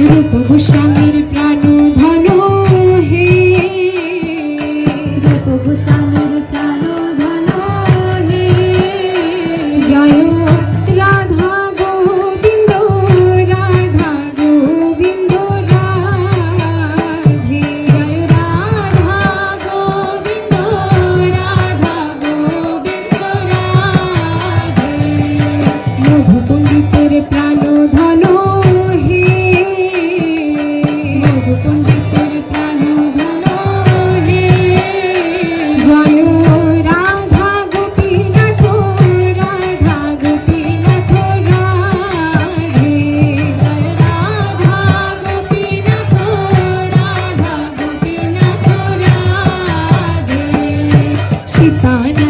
রূপ গোস্বামীর প্রাণ ধন হে। রূপ গোস্বামীর time.